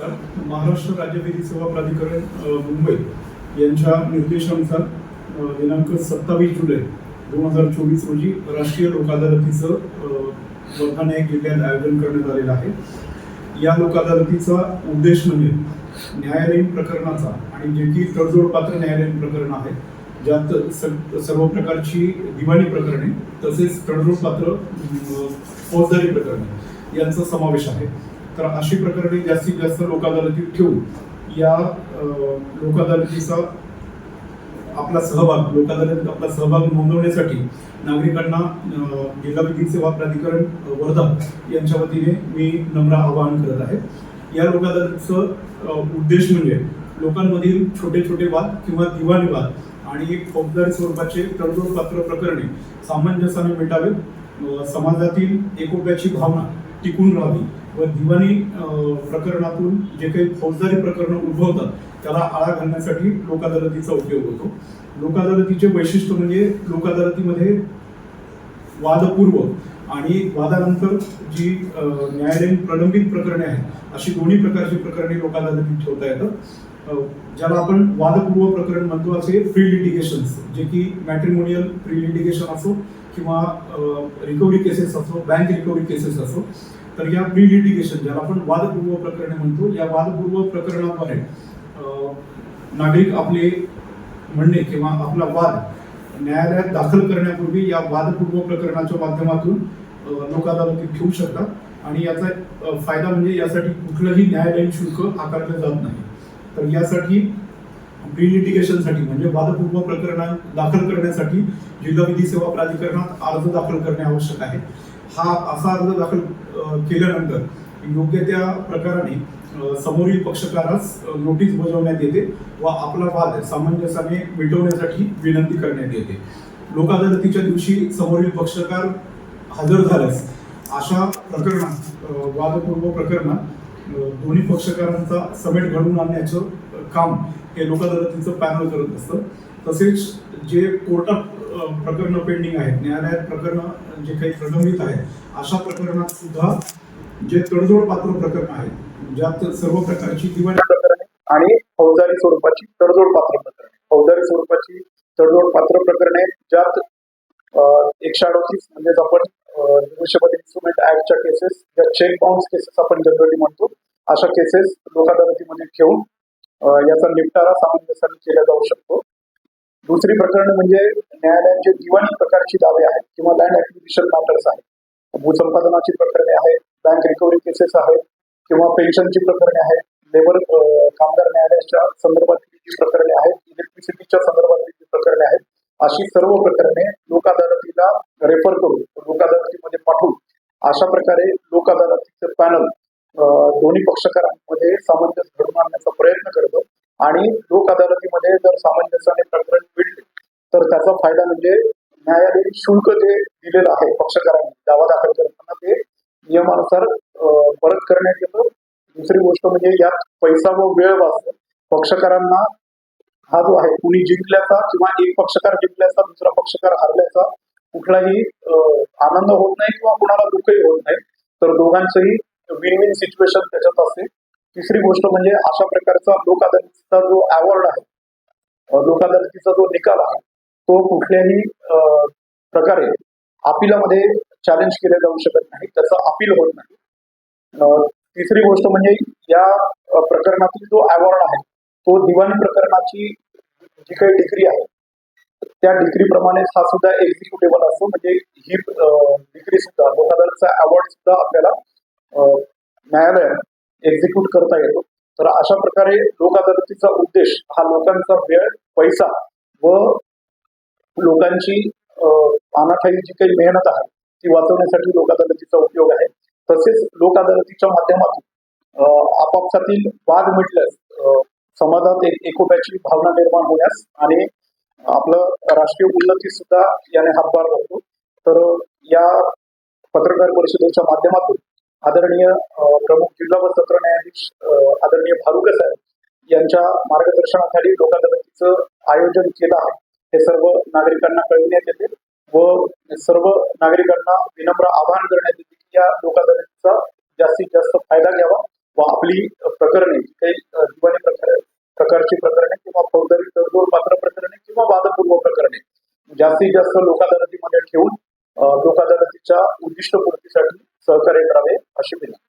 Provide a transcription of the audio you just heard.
महाराष्ट्र राज्य विधी सेवा प्राधिकरण मुंबई यांच्या निर्देशानुसार दिनांक सत्तावीस जुलै दोन हजार चोवीस रोजी राष्ट्रीय लोक अदालतीचं अ, जिल्ह्यात आयोजन करण्यात आलेलं आहे. या लोक अदालतीचा उद्देश म्हणजे न्यायालयीन प्रकरणाचा आणि जे की तडजोड पात्र न्यायालयीन प्रकरण आहे ज्यात सर्व प्रकारची दिवाणी प्रकरणे तसेच तडजोड पात्र फौजदारी प्रकरणे यांचा समावेश आहे. तर अशी प्रकरणे जास्तीत जास्त लोक अदालतीत ठेवून या अ, लोक अदालतीचा आपला सहभाग लोक अदालतीत आपला सहभाग नोंदवण्यासाठी नागरिकांना जिल्हा विधी सेवा प्राधिकरण वर्धा यांच्या वतीने मी नम्र आवाहन करत आहे. या लोक अदालतीचं उद्देश म्हणजे लोकांमधील छोटे छोटे वाद किंवा दिवाणी वाद आणि फौजदारी स्वरूपाचे तडजोड पात्र प्रकरणे सामंजस्याने मिटावे समाजातील एकोप्याची भावना टिकून राहावी. व दिवाणी प्रकरणातून जे काही फौजदारी प्रकरणं उद्भवतात त्याला आळा घालण्यासाठी लोक अदालतीचा उपयोग होतो. लोक अदालतीचे वैशिष्ट्य म्हणजे लोक अदालतीमध्ये वादपूर्व आणि वादानंतर जी न्यायालयीन प्रलंबित प्रकरणे आहेत अशी दोन्ही प्रकारची प्रकरणे लोक अदालतीत ठेवता येतात. ज्याला आपण वादपूर्व प्रकरण म्हणतो असे प्री लिटिगेशन्स जे की मॅट्रिमोनियल प्री लिटिगेशन असो किंवा रिकव्हरी केसेस असो बँक रिकव्हरी केसेस असो तर या प्री लिटिगेशन ज्याला आपण वादपूर्व प्रकरणे म्हणतो या वादपूर्व प्रकरणाद्वारे नागरिक आपले म्हणणे किंवा आपला वाद न्यायालयात दाखल करण्यापूर्वी या वादपूर्व प्रकरणाच्या माध्यमातून अ, लोक अदालतीत ठेवू शकतात. आणि याचा फायदा म्हणजे यासाठी कुठलंही न्यायालयीन शुल्क आकारलं जात नाही. तर यासाठी प्री लिटिगेशनसाठी म्हणजे वादपूर्व प्रकरणा दाखल करण्यासाठी जिल्हा विधी सेवा प्राधिकरणात अर्ज दाखल करणे आवश्यक आहे. हा असा अर्ज दाखल केल्यानंतर योग्य त्या प्रकाराने समोरील पक्षकारास नोटीस बजावण्यात येते व आपला वाद सामंजस्याने मिटवण्यासाठी विनंती करण्यात येते. लोक अदालतीच्या दिवशी समोरील पक्षकार हजर झाल्यास अशा प्रकरणात वादपूर्व प्रकरणात दोन्ही पक्षकारांचा समेट घडवून आणण्याचं काम हे लोक अदालतीचं पॅनल करत असतं. तसेच जे कोर्टात प्रकरणं पेंडिंग आहेत न्यायालयात प्रकरणं जे काही प्रलंबित आहेत अशा प्रकरणात सुद्धा जे तडजोड पात्र प्रकरण आहेत ज्यात सर्व प्रकारची दिवाळी प्रकरणे आणि फौजदारी स्वरूपाची तडजोड पात्र प्रकरणे. फौजदारी स्वरूपाची तडजोड पात्र प्रकरणे ज्यात एकशे अडोतीस म्हणजेच आपण न्यूशबल इन्स्ट्रुमेंट ऍक्टच्या केसेस ज्या चेक बाउन्स केसेस आपण जनरली म्हणतो अशा केसेस लोक अदालतीमध्ये ठेवून याचा निपटारा सामंजस्याने केला जाऊ शकतो. दुसरी प्रकरण म्हणजे न्यायालयाचे दिवाणी प्रकारची दावे आहेत किंवा लँड ऍक्विजिशन मॅटर्स आहेत. भूसंपादनाची प्रकरणे आहेत बँक रिकव्हरी केसेस आहेत किंवा पेन्शनची प्रकरणे आहेत. लेबर कामगार न्यायालयाच्या संदर्भातली जी प्रकरणे आहेत इलेक्ट्रिसिटीच्या संदर्भातली जी प्रकरणे आहेत अशी सर्व प्रकरणे लोक अदालतीला रेफर करून लोक अदालतीमध्ये पाठवून अशा प्रकारे लोक अदालतीचं पॅनल दोन्ही पक्षकारांमध्ये सामंजस्य घडवून आणण्याचा प्रयत्न करतो आणि लोक अदालतीमध्ये जर सामंजस्याने प्रकरण मिळले तर त्याचा फायदा म्हणजे न्यायालयीन शुल्क जे दिलेलं आहे पक्षकारांनी दावा दाखल करताना ते नियमानुसार परत करण्यात येतं. दुसरी गोष्ट म्हणजे यात पैसा व वेळ वाचतो. पक्षकारांना हा जो आहे कुणी जिंकल्याचा किंवा एक पक्षकार जिंकल्याचा दुसरा पक्षकार हरल्याचा कुठलाही आनंद होत नाही किंवा कुणाला दुःखही होत नाही. तर दोघांचंही विन विन सिच्युएशन त्याच्यात असते. तिसरी गोष्ट म्हणजे अशा प्रकारचा लोक अदालतीचा जो अवॉर्ड आहे अं, लोक अदालतीचा जो निकाल आहे तो कुठल्याही प्रकारे अपिलामध्ये चॅलेंज केले जाऊ शकत नाही त्याचं अपील होत नाही. तिसरी गोष्ट म्हणजे या प्रकरणातील जो अवॉर्ड आहे तो दिवाणी प्रकरणाची जी काही डिग्री आहे त्या डिग्री प्रमाणेच हा सुद्धा एक्झिक्युटेबल असतो. म्हणजे ही डिग्री सुद्धा लोक अदालतचा अवॉर्ड सुद्धा आपल्याला न्यायालयात एक्झिक्यूट करता येतो. तर अशा प्रकारे लोक अदालतीचा उद्देश हा लोकांचा वेळ पैसा व लोकांची अनाठाई जी काही मेहनत आहे ती वाचवण्यासाठी लोक अदालतीचा उपयोग आहे. तसेच लोक अदालतीच्या माध्यमातून आपापसातील वाद मिटल्यास समाजात एक एकोप्याची भावना निर्माण होण्यास आणि आपलं राष्ट्रीय उन्नती सुद्धा याने हातभार लागतो तर या पत्रकार परिषदेच्या माध्यमातून आदरणीय प्रमुख जिल्हा व सत्र न्यायाधीश आदरणीय भारुक साहेब यांच्या मार्गदर्शनाखाली लोक आयोजन केलं आहे. हे सर्व नागरिकांना कळविण्यात येते व सर्व नागरिकांना विनम्र आवाहन करण्यात येते की या लोक जास्तीत जास्त फायदा घ्यावा व आपली प्रकरणे काही दिवाणी प्रकार प्रकारची प्रकरणे किंवा फौजदारी तडजोड पात्र प्रकरणे किंवा वादपूर्व प्रकरणे जास्तीत जास्त लोकादालतीमध्ये ठेवून अ, उद्दिष्टपूर्तीसाठी उद्दिष्ट पूर्तीसाठी सहकार्य करावे अशी विनंती.